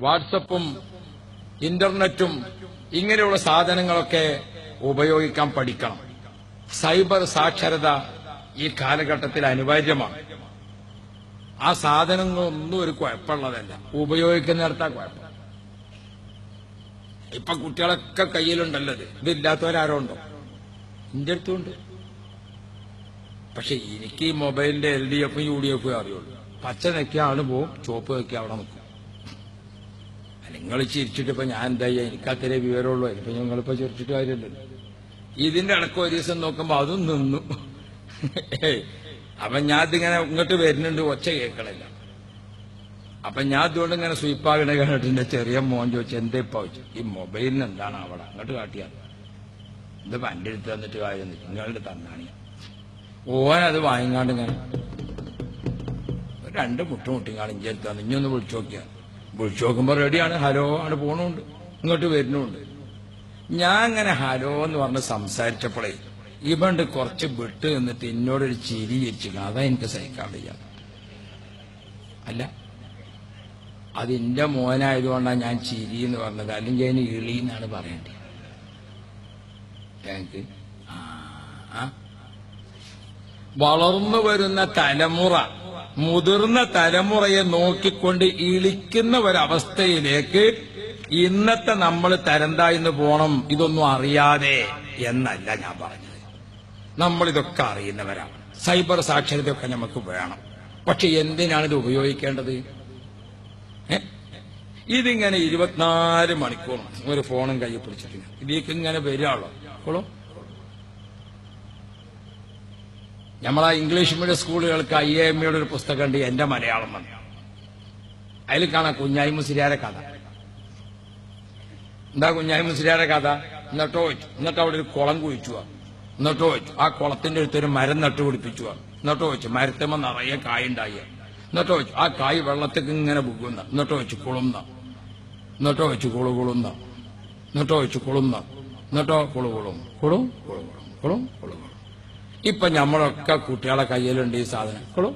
വാട്സപ്പും ഇന്റർനെറ്റും ഇങ്ങനെയുള്ള സാധനങ്ങളൊക്കെ ഉപയോഗിക്കാൻ പഠിക്കണം. സൈബർ സാക്ഷരത ഈ കാലഘട്ടത്തിൽ അനിവാര്യമാണ്. ആ സാധനങ്ങളൊന്നും ഒരു കുഴപ്പമുള്ളതല്ല. ഉപയോഗിക്കുന്നിടത്താ കുഴപ്പം. ഇപ്പൊ കുട്ടികളൊക്കെ കയ്യിലുണ്ടല്ലത് ഇത്. ഇതില്ലാത്തവരാരോ ഉണ്ടോ എന്റെ അടുത്തുണ്ട്. പക്ഷെ എനിക്ക് ഈ മൊബൈലിന്റെ എൽ ഡി എഫും യു ഡി എഫും അറിയുള്ളൂ. പച്ച നെക്കിയ ആൾ പോവും ചുവപ്പ് നെക്കിയ അവിടെ നിൽക്കും. നിങ്ങൾ ചിരിച്ചിട്ട് ഇപ്പൊ ഞാൻ എന്താ ചെയ്യാ? എനിക്ക് അത്രേ വിവരമുള്ളൂ. ഇപ്പൊ ഞങ്ങളിപ്പോ ചിരിച്ചിട്ട് കാര്യമില്ലല്ലോ. ഇതിന്റെ അടക്ക ഒരു ദിവസം നോക്കുമ്പോ അതും നിന്നു. അപ്പൊ ഞാൻ ഇതിങ്ങനെ ഇങ്ങോട്ട് വരുന്നുണ്ട് ഒച്ച കേൾക്കണില്ല. അപ്പൊ ഞാൻ അതുകൊണ്ട് ഇങ്ങനെ സ്വീപ്പാകണ കണ്ടിട്ടുണ്ട് ചെറിയ മോൻ ചോദിച്ചു എന്താ ഇപ്പൊ? ചോദിച്ചു ഈ മൊബൈലിന് എന്താണ് അവിടെ? അങ്ങോട്ട് കാട്ടിയാൽ എന്താ പന്റെ അടുത്ത് തന്നിട്ട് കാര്യം നിങ്ങളുടെ തന്നാണ്. ഓനത് വാങ്ങിക്കാണ്ട് ഇങ്ങനെ രണ്ട് മുട്ടുമുട്ടിങ്ങാണ് മുട്ടിങ്ങാണ് ഇഞ്ചി എടുത്ത് തന്നു. ഇനി ഒന്ന് വിളിച്ചു നോക്കിയാ വിളിച്ചു നോക്കുമ്പോ റെഡിയാണ് ഹലോ ആണ് പോണുണ്ട് ഇങ്ങോട്ട് വരുന്നുണ്ട് ഞാൻ അങ്ങനെ ഹലോ എന്ന് പറഞ്ഞ് സംസാരിച്ചപ്പോഴേ ഇവണ്ട് കുറച്ച് വിട്ട് നിന്നിട്ട് എന്നോടൊരു ചിരി ചിരിച്ചു അതാ എനിക്ക് സഹിക്കാൻ വയ്യ അല്ല അതിന്റെ മോനായതുകൊണ്ടാണ് ഞാൻ ചിരി എന്ന് പറഞ്ഞത് അല്ലെങ്കിൽ അതിന് ഇളി എന്നാണ് പറയേണ്ടത്. ആ. വളർന്നു വരുന്ന തലമുറ മുതിർന്ന തലമുറയെ നോക്കിക്കൊണ്ട് ഇളിക്കുന്ന ഒരവസ്ഥയിലേക്ക് ഇന്നത്തെ നമ്മൾ തരന്തായിന്ന് പോണം ഇതൊന്നും അറിയാതെ എന്നല്ല ഞാൻ പറഞ്ഞത്. നമ്മൾ ഇതൊക്കെ അറിയുന്നവരാണ് സൈബർ സാക്ഷരതയൊക്കെ നമുക്ക് വേണം. പക്ഷെ എന്തിനാണ് ഇത് ഉപയോഗിക്കേണ്ടത്? ഇതിങ്ങനെ ഇരുപത്തിനാല് മണിക്കൂറും ഒരു ഫോണും കയ്യിൽ പിടിച്ചിട്ടില്ല. ഇതിലേക്ക് ഇങ്ങനെ വരികയുള്ളൂ നമ്മളാ ഇംഗ്ലീഷ് മീഡിയം സ്കൂളുകൾക്ക് ഐ എം ഇയുടെ ഒരു പുസ്തകം ഉണ്ട് എന്റെ മലയാളം വന്നു. അതിൽ കാണാം കുഞ്ഞായി മുസിരിയാരെ കഥ. എന്താ കുഞ്ഞായി മുസിരിയാരെ കഥ? എന്നിട്ടോ എന്നിട്ട് അവിടെ ഒരു കുളം കുഴിച്ചു എന്നിട്ടോ ആ കുളത്തിന്റെ അടുത്തൊരു മരം നട്ടു പിടിപ്പിച്ചു എന്നിട്ടോ വെച്ചു മരത്തമ്മ നിറയെ കായുണ്ടായി എന്നിട്ടോ വെച്ചു ആ കായ് വെള്ളത്തേക്ക് ഇങ്ങനെ പുകുന്ന എന്നിട്ടോ വെച്ചു കുളുന്ന. എന്നിട്ടോ വെച്ചു കുളു കുളുന്ന. എന്നിട്ടോ വെച്ചു കുളുന്ന. എന്നിട്ടോ കുളും. കുളു കുളും കുളും. കുളു കുളും. ഇപ്പൊ നമ്മളൊക്കെ കുട്ടികളെ കയ്യിലുണ്ട് ഈ സാധനം. കൊളു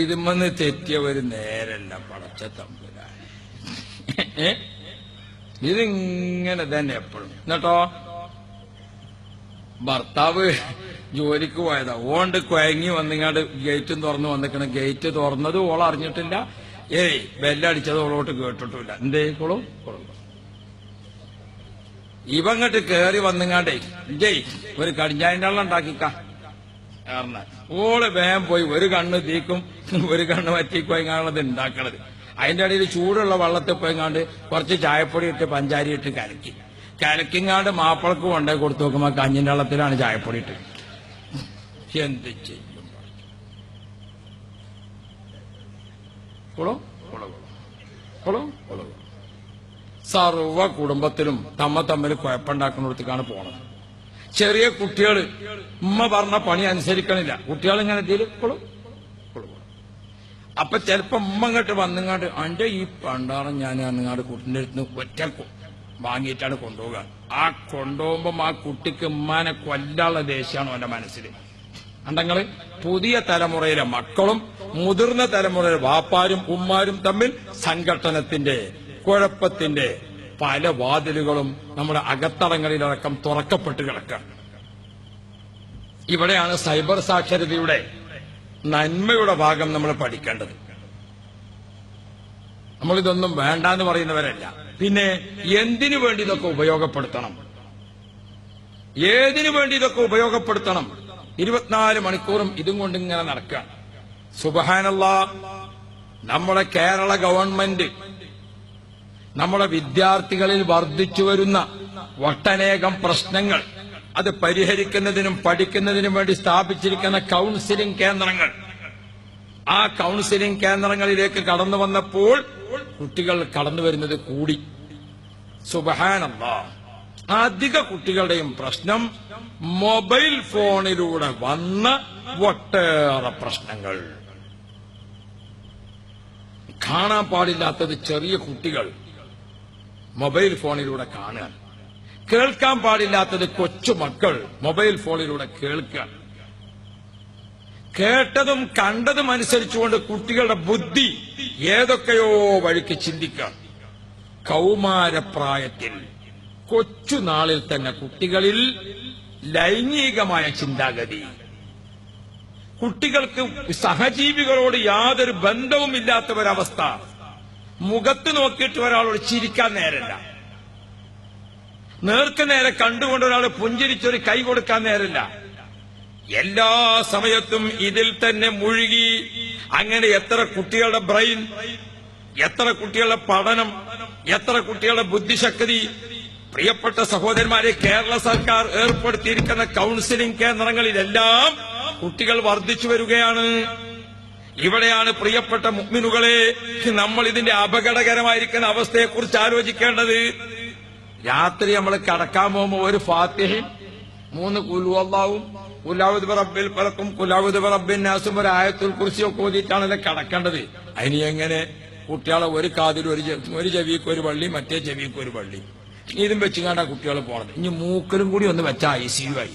ഇതുമെന്ന് തെറ്റിയ ഒരു നേരല്ല പടച്ച തമ്പുരാൻ ഇതിങ്ങനെ തന്നെ എപ്പോഴും. എന്നിട്ടോ? ഭർത്താവ് ജോലിക്ക് പോയതാ. ഓണ്ട് കുഴങ്ങി വന്നിങ്ങാണ്ട് ഗേറ്റും തുറന്നു വന്നിക്കണ. ഗേറ്റ് തുറന്നത് ഓൾ അറിഞ്ഞിട്ടില്ല ഏയ് ബെല്ലടിച്ചത് ഓളോട്ട് കേട്ടിട്ടില്ല എന്തേ? കൊള്ളു. ഇവങ്ങട്ട് കേറി വന്നിങ്ങാണ്ടേ. ജയ് ഒരു കടിഞ്ഞാന്റെ വെള്ളം ഉണ്ടാക്കിക്ക. ഓൾ വേഗം പോയി ഒരു കണ്ണ് തീക്കും ഒരു കണ്ണ് വറ്റിക്കോയിങ്ങാണത് ഉണ്ടാക്കണത് അതിന്റെ ഇടയിൽ ചൂടുള്ള വെള്ളത്തിൽ പോയിങ്ങാണ്ട് കുറച്ച് ചായപ്പൊടി ഇട്ട് പഞ്ചാരി ഇട്ട് കലക്കി. കലക്കിങ്ങാണ്ട് മാപ്പിളക്ക് കൊണ്ടേ കൊടുത്തു നോക്കുമ്പോ കഞ്ഞിന്റെ വെള്ളത്തിലാണ് ചായപ്പൊടി ഇട്ട്. എന്ത് ചെയ്യും? കുളം കുളകുളം കുളോ കുളോ സർവ കുടുംബത്തിലും തമ്മ തമ്മിൽ കുഴപ്പമുണ്ടാക്കുന്നിടത്തേക്കാണ് പോണത്. ചെറിയ കുട്ടികൾ ഉമ്മ പറഞ്ഞ പണി അനുസരിക്കണില്ല. കുട്ടികൾ ഇങ്ങനെ കൊളു. അപ്പൊ ചിലപ്പോ ഉമ്മ ഇങ്ങോട്ട് വന്നിങ്ങാണ്ട് അന്റെ ഈ പണ്ടാണ് ഞാൻ അന്നിങ്ങാട് കുട്ടിന്റെ അടുത്ത് ഒറ്റ വാങ്ങിയിട്ടാണ് കൊണ്ടുപോകുക ആ കൊണ്ടുപോകുമ്പോ ആ കുട്ടിക്ക് ഉമ്മാനെ കൊല്ലാനുള്ള ദേഷ്യമാണ് അവന്റെ മനസ്സിൽ അണ്ടങ്ങൾ പുതിയ തലമുറയിലെ മക്കളും മുതിർന്ന തലമുറയിലെ വാപ്പാരും ഉമ്മാരും തമ്മിൽ സംഘട്ടനത്തിന്റെ കുഴപ്പത്തിന്റെ പല വാതിലുകളും നമ്മുടെ അകത്തളങ്ങളിലടക്കം തുറക്കപ്പെട്ട് കിടക്കുക. ഇവിടെയാണ് സൈബർ സാക്ഷരതയുടെ നന്മയുടെ ഭാഗം നമ്മൾ പഠിക്കേണ്ടത്. നമ്മളിതൊന്നും വേണ്ടാന്ന് പറയുന്നവരല്ല. പിന്നെ എന്തിനു വേണ്ടി ഇതൊക്കെ ഉപയോഗപ്പെടുത്തണം? ഏതിനു വേണ്ടി ഇതൊക്കെ ഉപയോഗപ്പെടുത്തണം? ഇരുപത്തിനാല് മണിക്കൂറും ഇതും കൊണ്ട് ഇങ്ങനെ നടക്കുക. സുബഹാനല്ല നമ്മുടെ കേരള ഗവൺമെന്റ് നമ്മുടെ വിദ്യാർത്ഥികളിൽ വർദ്ധിച്ചു വരുന്ന ഒട്ടനേകം പ്രശ്നങ്ങൾ. അത് പരിഹരിക്കുന്നതിനും പഠിക്കുന്നതിനും വേണ്ടി സ്ഥാപിച്ചിരിക്കുന്ന കൗൺസിലിംഗ് കേന്ദ്രങ്ങൾ. ആ കൗൺസിലിംഗ് കേന്ദ്രങ്ങളിലേക്ക് കടന്നു വന്നപ്പോൾ കുട്ടികൾ കടന്നു വരുന്നത് കൂടി. സുബഹാനല്ല അധിക കുട്ടികളുടെയും പ്രശ്നം മൊബൈൽ ഫോണിലൂടെ വന്ന ഒട്ടേറെ പ്രശ്നങ്ങൾ. കാണാൻ പാടില്ലാത്തത് ചെറിയ കുട്ടികൾ. മൊബൈൽ ഫോണിലൂടെ കാണുക. കേൾക്കാൻ പാടില്ലാത്തത് കൊച്ചുമക്കൾ മൊബൈൽ ഫോണിലൂടെ കേൾക്കുക. കേട്ടതും കണ്ടതും അനുസരിച്ചുകൊണ്ട് കുട്ടികളുടെ ബുദ്ധി ഏതൊക്കെയോ വഴിക്ക് ചിന്തിക്കാം കൗമാരപ്രായത്തിൽ കൊച്ചുനാളിൽ തന്നെ കുട്ടികളിൽ ലൈംഗികമായ ചിന്താഗതി. കുട്ടികൾക്ക് സഹജീവികളോട് യാതൊരു ബന്ധവുമില്ലാത്ത ഒരവസ്ഥ. മുഖത്ത് നോക്കിയിട്ട് ഒരാളോട് ചിരിക്കാൻ നേരല്ല നേർക്ക് നേരെ കണ്ടുകൊണ്ട് ഒരാൾ പുഞ്ചിരിച്ചൊരു കൈ കൊടുക്കാൻ നേരല്ല എല്ലാ സമയത്തും ഇതിൽ തന്നെ മുഴുകി അങ്ങനെ എത്ര കുട്ടികളുടെ ബ്രെയിൻ എത്ര കുട്ടികളുടെ പഠനം എത്ര കുട്ടികളുടെ ബുദ്ധിശക്തി പ്രിയപ്പെട്ട സഹോദരന്മാരെ കേരള സർക്കാർ ഏർപ്പെടുത്തിയിരിക്കുന്ന കൌൺസിലിംഗ് കേന്ദ്രങ്ങളിലെല്ലാം കുട്ടികൾ വർദ്ധിച്ചു വരികയാണ്. ഇവിടെയാണ് പ്രിയപ്പെട്ട മുഗ്മിനുകളെ നമ്മൾ ഇതിന്റെ അപകടകരമായിരിക്കുന്ന അവസ്ഥയെക്കുറിച്ച് ആലോചിക്കേണ്ടത്. രാത്രി നമ്മൾ കടക്കാൻ പോകുമ്പോൾ ഒരു ഫാത്തിഹയും മൂന്ന് കുലുവല്ലാവും കുലാവുദ് റബ്ബിൽ പലക്കും കുലാവുദ് റബ്ബിൻ നാസും ഒരു ആയത്തുൽ കുറിച്ചൊക്കെ അല്ലെ കടക്കേണ്ടത്. അതിന് എങ്ങനെ? കുട്ടികളെ ഒരു കാതിൽ ഒരു ഒരു ചെവിക്ക് ഒരു വള്ളി മറ്റേ ചെവിക്ക് ഒരു വള്ളി. ഇതും വെച്ചുകൊണ്ടാ കുട്ടികൾ പോണത്. ഇനി മൂക്കലും കൂടി ഒന്ന് വെച്ചാൽ ഐ സി യു ആയി.